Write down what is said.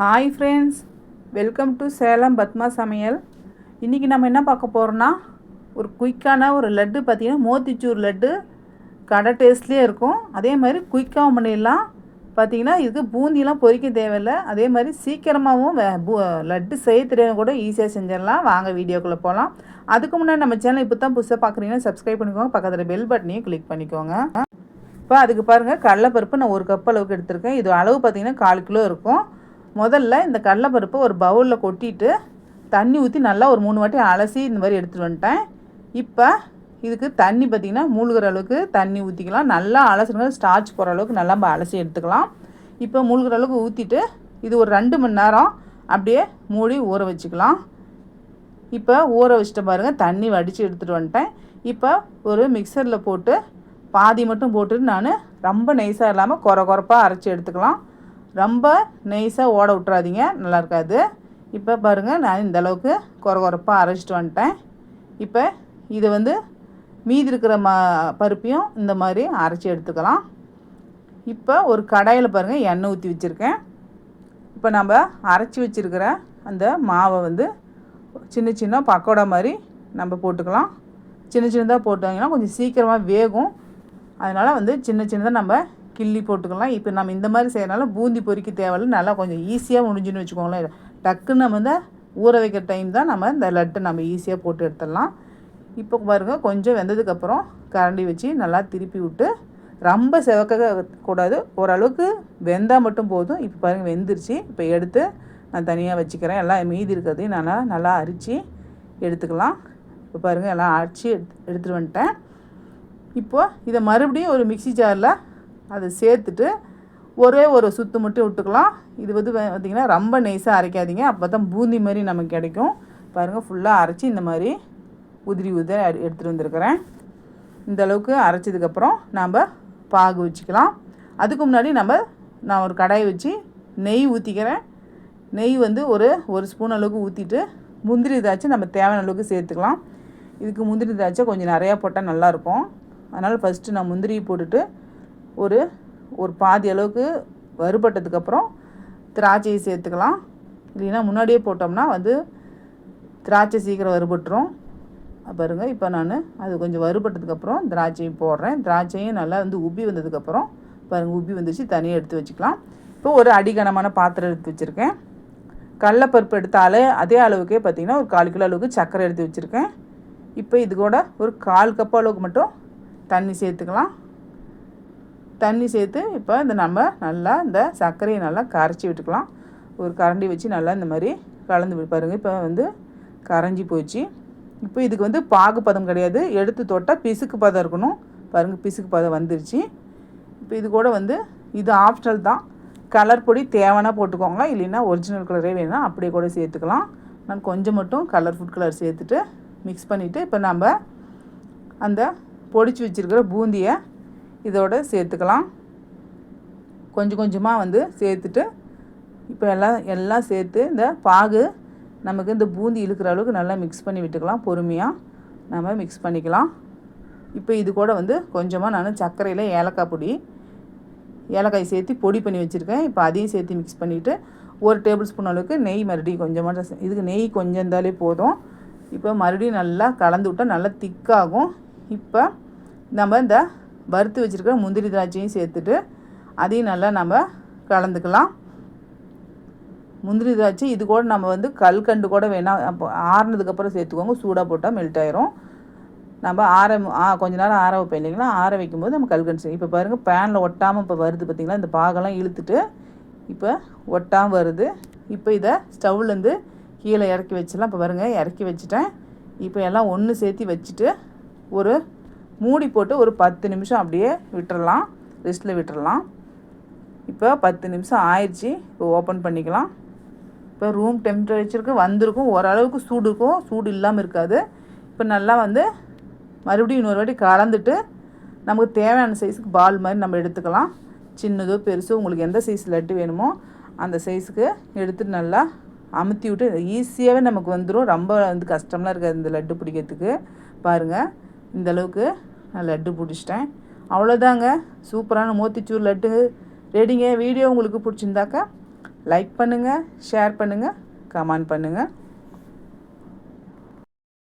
Hi friends welcome to Salem Padma சமையல் இன்றைக்கி நம்ம என்ன பார்க்க போகிறோன்னா ஒரு குயிக்கான ஒரு லட்டு பார்த்திங்கன்னா மோத்திச்சூர் லட்டு. கடை டேஸ்ட்லேயே இருக்கும். அதே மாதிரி குயிக்காகவும் பண்ணிடலாம் பார்த்தீங்கன்னா இதுக்கு பூந்திலாம் பொரிக்க தேவையில்லை. அதே மாதிரி சீக்கிரமாகவும் வே- பூ- லட்டு செய்ய தெரியாத கூட ஈஸியாக செஞ்சிடலாம். வாங்க வீடியோக்குள்ளே போகலாம் அதுக்கு முன்னாடி நம்ம சேனல் இப்போ தான் புதுசாக பார்க்குறீங்கன்னா சப்ஸ்கிரைப் பண்ணிக்கோங்க. பக்கத்தில் பெல் பட்டனையும் கிளிக் பண்ணிக்கோங்க. இப்போ அதுக்கு பாருங்கள் கடலைப்பருப்பு நான் ஒரு கப் அளவுக்கு எடுத்திருக்கேன். இது அளவு பார்த்தீங்கன்னா கால் கிலோ இருக்கும். முதல்ல இந்த கடலைப்பருப்பை ஒரு பவுலில் கொட்டிட்டு தண்ணி ஊற்றி நல்லா ஒரு மூணு வாட்டி அலசி இந்த மாதிரி எடுத்துகிட்டு வந்துட்டேன். இப்போ இதுக்கு தண்ணி பார்த்திங்கன்னா மூழ்கிற அளவுக்கு தண்ணி ஊற்றிக்கலாம் நல்லா அலசுங்க ஸ்டார்ச் போகிற அளவுக்கு நல்லா நம்ம அலசி எடுத்துக்கலாம். இப்போ மூழ்கிற அளவுக்கு ஊற்றிட்டு இது ஒரு ரெண்டு மணி நேரம் அப்படியே மூடி ஊற வச்சுக்கலாம். இப்போ ஊற வச்சுட்டு பாருங்கள் தண்ணி வடித்து எடுத்துகிட்டு வந்துட்டேன். இப்போ ஒரு மிக்சரில் போட்டு பாதி மட்டும் போட்டுட்டு நான் ரொம்ப நைஸாக இல்லாமல் குறை குறைப்பாக அரைச்சி எடுத்துக்கலாம். ரொம்ப நைஸாக ஓட விட்றாதீங்க நல்லா இருக்காது. இப்போ பாருங்கள் நான் இந்த அளவுக்கு குறகுறப்பாக அரைச்சிட்டு வந்துட்டேன். இப்போ இது வந்து மீதி இருக்கிற ம பருப்பையும் இந்த மாதிரி அரைச்சி எடுத்துக்கலாம். இப்போ ஒரு கடாயில் பாருங்கள் எண்ணெய் ஊற்றி வச்சுருக்கேன். இப்போ நம்ம அரைச்சி வச்சுருக்கிற அந்த மாவை வந்து சின்ன சின்ன பக்கோடா மாதிரி நம்ம போட்டுக்கலாம். சின்ன சின்னதாக போட்டாங்கன்னா கொஞ்சம் சீக்கிரமாக வேகும். அதனால் வந்து சின்ன சின்னதாக நம்ம கிள்ளி போட்டுக்கலாம். இப்போ நம்ம இந்த மாதிரி செய்யறதுனால பூந்தி பொரிக்க தேவையில்ல. நல்லா கொஞ்சம் ஈஸியாக முடிஞ்சுன்னு வச்சுக்கோங்களேன். டக்குன்னு நம்ம வந்து ஊற வைக்கிற டைம் தான் நம்ம இந்த லட்டை நம்ம ஈஸியாக போட்டு எடுத்துடலாம். இப்போ பாருங்கள் கொஞ்சம் வெந்ததுக்கப்புறம் கரண்டி வச்சு நல்லா திருப்பி விட்டு ரொம்ப செவக்க கூடாது. ஓரளவுக்கு வெந்தால் மட்டும் போதும். இப்போ பாருங்கள் வெந்துருச்சு. இப்போ எடுத்து நான் தனியாக வச்சுக்கிறேன். எல்லாம் மீதி இருக்கிறதையும் நல்லா நல்லா அரித்து எடுத்துக்கலாம். இப்போ பாருங்கள் எல்லாம் அரைச்சி எடுத்து எடுத்துகிட்டு வந்துட்டேன். இப்போது இதை மறுபடியும் ஒரு மிக்ஸி ஜாரில் அதை சேர்த்துட்டு ஒரே ஒரு சுத்து மட்டும் விட்டுக்கலாம். இது வந்து பார்த்திங்கன்னா ரொம்ப நைஸாக அரைக்காதீங்க. அப்போ தான் பூந்தி மாதிரி நமக்கு கிடைக்கும். பாருங்கள் ஃபுல்லாக அரைச்சி இந்த மாதிரி உதிரி உதிரி எடுத்துகிட்டு வந்திருக்கிறேன். இந்த அளவுக்கு அரைச்சதுக்கப்புறம் நாம் பாகு வச்சுக்கலாம். அதுக்கு முன்னாடி நம்ம நான் ஒரு கடாயை வச்சு நெய் ஊற்றிக்கிறேன் நெய் வந்து ஒரு ஒரு ஸ்பூன் அளவுக்கு ஊற்றிட்டு முந்திரி திராட்சை நம்ம தேவையான அளவுக்கு சேர்த்துக்கலாம். இதுக்கு முந்திரி திராட்சை கொஞ்சம் நிறையா போட்டால் நல்லாயிருக்கும் அதனால் ஃபஸ்ட்டு நான் முந்திரியை போட்டுட்டு ஒரு ஒரு பாதி அளவுக்கு வறுபட்டதுக்கப்புறம் திராட்சையை சேர்த்துக்கலாம். இல்லைன்னா முன்னாடியே போட்டோம்னா வந்து திராட்சை சீக்கிரம் வறுபட்டுரும். பாருங்க இப்போ நான் அது கொஞ்சம் வறுபட்டதுக்கப்புறம் திராட்சையும் போடுறேன். திராட்சையும் நல்லா வந்து உப்பி வந்ததுக்கப்புறம் பாருங்கள் உப்பி வந்துச்சு தனியாக எடுத்து வச்சுக்கலாம். இப்போ ஒரு அடிகனமான பாத்திரம் எடுத்து வச்சுருக்கேன். கடலப்பருப்பு எடுத்தாலே அதே அளவுக்கே பார்த்தீங்கன்னா ஒரு கால் கிலோ அளவுக்கு சர்க்கரை எடுத்து வச்சுருக்கேன். இப்போ இது கூட ஒரு கால் கப் அளவுக்கு மட்டும் தண்ணி சேர்த்துக்கலாம். தண்ணி சேர்த்து இப்போ இந்த நம்ம நல்லா இந்த சர்க்கரையை நல்லா கரைச்சி விட்டுக்கலாம். ஒரு கரண்டி வச்சு நல்லா இந்த மாதிரி கலந்து விட்டு பாருங்கள் இப்போ வந்து கரைஞ்சி போச்சு. இப்போ இதுக்கு வந்து பாகு பதம் கிடையாது. எடுத்து தொட்டால் பிசுக்கு பதம் இருக்கணும். பாருங்கள் பிசுக்கு பதம் வந்துருச்சு. இப்போ இது கூட வந்து இது ஆப்ஷனல் தான். கலர் பொடி தேவைன்னா போட்டுக்கோங்க இல்லைன்னா ஒரிஜினல் கலரே வேணும்னா அப்படியே கூட சேர்த்துக்கலாம். நான் கொஞ்சம் மட்டும் கலர் ஃபுட் கலர் சேர்த்துட்டு மிக்ஸ் பண்ணிவிட்டு இப்போ நம்ம அந்த பொடிச்சு வச்சுருக்கிற பூந்தியை இதோட சேர்த்துக்கலாம். கொஞ்சம் கொஞ்சமாக வந்து சேர்த்துட்டு இப்போ எல்லாம் எல்லாம் சேர்த்து இந்த பாகு நமக்கு இந்த பூந்தி இழுக்கிற அளவுக்கு நல்லா மிக்ஸ் பண்ணி விட்டுக்கலாம். பொறுமையாக நம்ம மிக்ஸ் பண்ணிக்கலாம். இப்போ இது கூட வந்து கொஞ்சமாக நான் சர்க்கரையில் ஏலக்காய் பொடி ஏலக்காய் சேர்த்து பொடி பண்ணி வச்சுருக்கேன். இப்போ அதையும் சேர்த்து மிக்ஸ் பண்ணிவிட்டு ஒரு டேபிள் ஸ்பூன் அளவுக்கு நெய் மறுபடியும் கொஞ்சமாக இதுக்கு நெய் கொஞ்சம் இருந்தாலே போதும். இப்போ மறுபடியும் நல்லா கலந்து விட்டால் நல்லா திக்காகும் இப்போ நம்ம இந்த வறுத்து வச்சுருக்கிற முந்திரி திராட்சையும் சேர்த்துட்டு அதையும் நல்லா நம்ம கலந்துக்கலாம். முந்திரி திராட்சை இது கூட நம்ம வந்து கல்கண்டு கூட வேணாம் அப்போ ஆறுனதுக்கப்புறம் சேர்த்துக்கோங்க. சூடாக போட்டால் மெல்ட் ஆயிரும். நம்ம ஆற ஆ கொஞ்ச நேரம் ஆற வைப்போம் இல்லைங்களா? ஆற வைக்கும்போது நம்ம கல்கண்டு செய்யும் இப்போ பாருங்கள் பேனில் ஒட்டாமல் இப்போ வருது பார்த்திங்களா இந்த பாகெல்லாம் இழுத்துட்டு இப்போ ஒட்டாமல் வருது. இப்போ இதை ஸ்டவ்லேருந்து கீழே இறக்கி வச்சிடலாம். இப்போ பாருங்கள் இறக்கி வச்சுட்டேன். இப்போ எல்லாம் ஒன்று சேர்த்து வச்சுட்டு ஒரு மூடி போட்டு ஒரு பத்து நிமிஷம் அப்படியே விட்டுறலாம். ரெஸ்ட்டில் விட்டுறலாம். இப்போ பத்து நிமிஷம் ஆயிடுச்சு. இப்போ ஓப்பன் பண்ணிக்கலாம். இப்போ ரூம் டெம்பரேச்சருக்கு வந்திருக்கும். ஓரளவுக்கு சூடு இருக்கும். சூடு இல்லாமல் இருக்காது. இப்போ நல்லா வந்து மறுபடியும் இன்னொரு வாட்டி கலந்துட்டு நமக்கு தேவையான சைஸுக்கு பால் மாதிரி நம்ம எடுத்துக்கலாம். சின்னதோ பெருசோ உங்களுக்கு எந்த சைஸ் லட்டு வேணுமோ அந்த சைஸுக்கு எடுத்துட்டு நல்லா அமுத்தி விட்டு ஈஸியாகவே நமக்கு வந்துடும் ரொம்ப வந்து கஷ்டம்லாம் இருக்காது இந்த லட்டு பிடிக்கிறதுக்கு. பாருங்கள் இந்த அளவுக்கு நான் லட்டு பிடிச்சிட்டேன். அவ்வளோதாங்க சூப்பரான மோத்திச்சூர் லட்டு. ரெடிங்க வீடியோ உங்களுக்கு பிடிச்சிருந்தாக்கா லைக் பண்ணுங்கள் ஷேர் பண்ணுங்கள் கமெண்ட் பண்ணுங்கள்